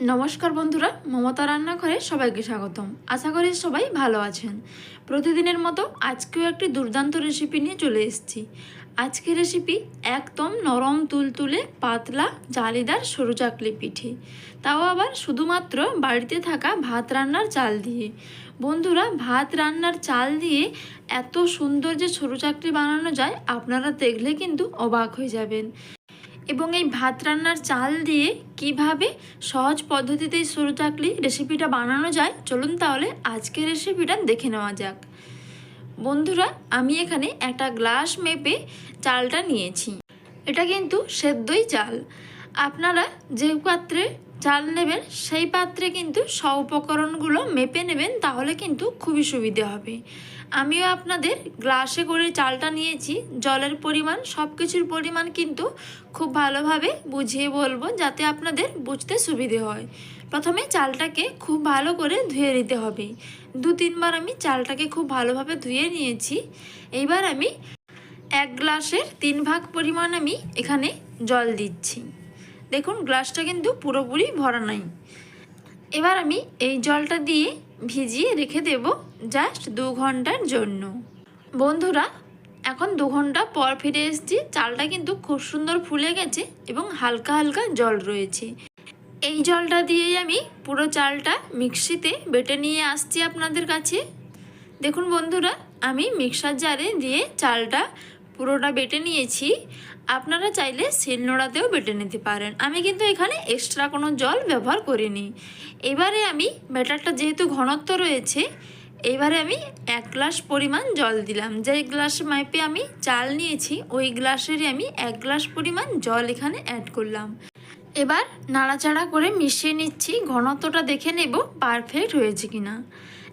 নমস্কার বন্ধুরা, মমতা রান্নাঘরে সবাইকে স্বাগতম। আশা করি সবাই ভালো আছেন। প্রতিদিনের মতো আজকেও একটি দুর্দান্ত রেসিপি নিয়ে চলে এসেছি। আজকে রেসিপি একদম নরম তুলতুলে, পাতলা, জালিদার সরু চাকলি পিঠে। তাও আবার শুধুমাত্র বাড়িতে থাকা ভাত রান্নার চাল দিয়ে। বন্ধুরা, ভাত রান্নার চাল দিয়ে এত সুন্দর যে সরু চাকলি বানানো যায়, আপনারা দেখলে কিন্তু অবাক হয়ে যাবেন। এবং এই ভাত রান্নার চাল দিয়ে কীভাবে সহজ পদ্ধতিতে সরু চাকলি রেসিপিটা বানানো যায়, চলুন তাহলে আজকের রেসিপিটা দেখে নেওয়া যাক। বন্ধুরা, আমি এখানে একটা গ্লাস মেপে চালটা নিয়েছি। এটা কিন্তু সেদ্ধই চাল। আপনারা যে পাত্রে চাল নেবেন, সেই পাত্রে কিন্তু সব উপকরণগুলো মেপে নেবেন, তাহলে কিন্তু খুবই সুবিধে হবে। আমিও আপনাদের গ্লাসে করে চালটা নিয়েছি, জলের পরিমাণ সব কিছুর পরিমাণ কিন্তু খুব ভালোভাবে বুঝিয়ে বলব, যাতে আপনাদের বুঝতে সুবিধে হয়। প্রথমে চালটাকে খুব ভালো করে ধুয়ে নিতে হবে। দু তিনবার আমি চালটাকে খুব ভালোভাবে ধুয়ে নিয়েছি। এইবার আমি এক গ্লাসের তিন ভাগ পরিমাণ আমি এখানে জল দিচ্ছি। দেখুন, গ্লাসটা কিন্তু পুরোপুরি ভরা নাই। এবার আমি এই জলটা দিয়ে ভিজিয়ে রেখে দেব জাস্ট দু ঘণ্টার জন্য। বন্ধুরা, এখন দু ঘণ্টা পর ফিরে এসেছি। চালটা কিন্তু খুব সুন্দর ফুলে গেছে এবং হালকা হালকা জল রয়েছে। এই জলটা দিয়েই আমি পুরো চালটা মিক্সিতে বেটে নিয়ে আসছি আপনাদের কাছে। দেখুন বন্ধুরা, আমি মিক্সার জারে দিয়ে চালটা পুরোটা বেটে নিয়েছি। আপনারা চাইলে শিলনোড়াতেও বেটে নিতে পারেন। আমি কিন্তু এখানে এক্সট্রা কোনো জল ব্যবহার করিনি। এবারে আমি ব্যাটারটা যেহেতু ঘনত্ব রয়েছে, এবারে আমি এক গ্লাস পরিমাণ জল দিলাম। যে গ্লাস মাইপে আমি চাল নিয়েছি, ওই গ্লাসেরই আমি এক গ্লাস পরিমাণ জল এখানে অ্যাড করলাম। এবার নাড়াচাড়া করে মিশিয়ে নিচ্ছি। ঘনত্বটা দেখে নেব পারফেক্ট হয়েছে কিনা।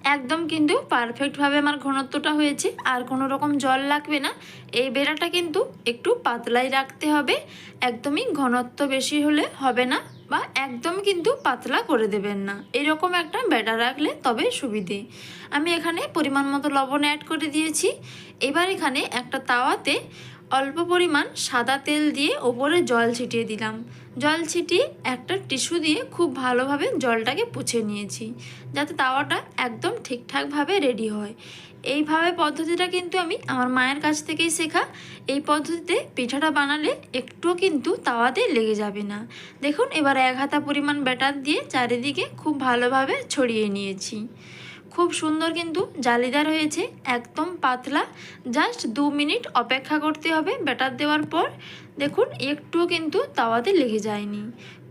একদম কিন্তু পারফেক্টভাবে আমার ঘনত্বটা হয়েছে। আর কোনো রকম জল লাগবে না। এই বেড়াটা কিন্তু একটু পাতলাই রাখতে হবে। একদমই ঘনত্ব বেশি হলে হবে না বা একদম কিন্তু পাতলা করে দেবেন না। এরকম একটা বেটা রাখলে তবে সুবিধে। আমি এখানে পরিমাণ মতো লবণ অ্যাড করে দিয়েছি। এবার এখানে একটা তাওয়াতে অল্প পরিমাণ সাদা তেল দিয়ে ওপরে জল ছিটিয়ে দিলাম। জল ছিটিয়ে একটা টিস্যু দিয়ে খুব ভালোভাবে জলটাকে পুছে নিয়েছি, যাতে তাওয়াটা একদম ঠিকঠাকভাবে রেডি হয়। এইভাবে পদ্ধতিটা কিন্তু আমি আমার মায়ের কাছ থেকেই শেখা। এই পদ্ধতিতে পিঠাটা বানালে একটুও কিন্তু তাওয়াতে লেগে যাবে না। দেখুন, এবার এক হাতা পরিমাণ ব্যাটার দিয়ে চারিদিকে খুব ভালোভাবে ছড়িয়ে নিয়েছি। খুব সুন্দর কিন্তু জালিদার হয়েছে, একদম পাতলা। জাস্ট দু মিনিট অপেক্ষা করতে হবে ব্যাটার দেওয়ার পর। দেখুন, একটুও কিন্তু তাওয়াতে লেগে যায়নি।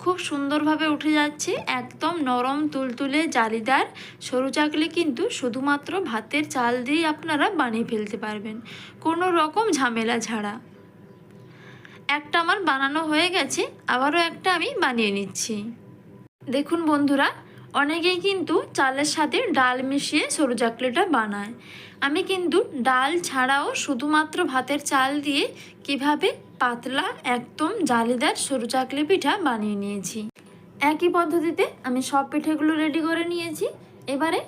খুব সুন্দরভাবে উঠে যাচ্ছে, একদম নরম তুলতুলে জালিদার। সরু চাকলে কিন্তু শুধুমাত্র ভাতের চাল দিয়েই আপনারা বানিয়ে ফেলতে পারবেন, কোনো রকম ঝামেলা ছাড়া। একটা আমার বানানো হয়ে গেছে, আবারও একটা আমি বানিয়ে নিচ্ছি। দেখুন বন্ধুরা অনেকেই কিন্তু চালের সাথে ডাল মিশিয়ে সরু চাকলিটা বানায়। আমি কিন্তু ডাল ছাড়াও শুধুমাত্র ভাতের চাল দিয়ে কীভাবে পাতলা একদম জালিদার সরু চাকলি পিঠা বানিয়ে নিয়েছি। একই পদ্ধতিতে আমি সব পিঠেগুলো রেডি করে নিয়েছি। এবারে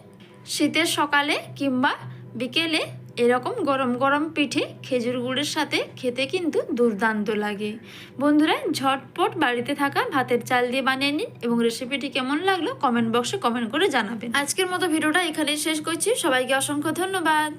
শীতের সকালে কিংবা বিকেলে এরকম গরম গরম পিঠে খেজুর গুড়ের সাথে খেতে কিন্তু দুর্দান্ত লাগে। বন্ধুরা, ঝটপট বাড়িতে থাকা ভাতের চাল দিয়ে বানিয়ে নিন এবং রেসিপিটি কেমন লাগল কমেন্ট বক্সে কমেন্ট করে জানাবেন। আজকের মতো ভিডিওটা এখানেই শেষ করছি। সবাইকে অসংখ্য ধন্যবাদ।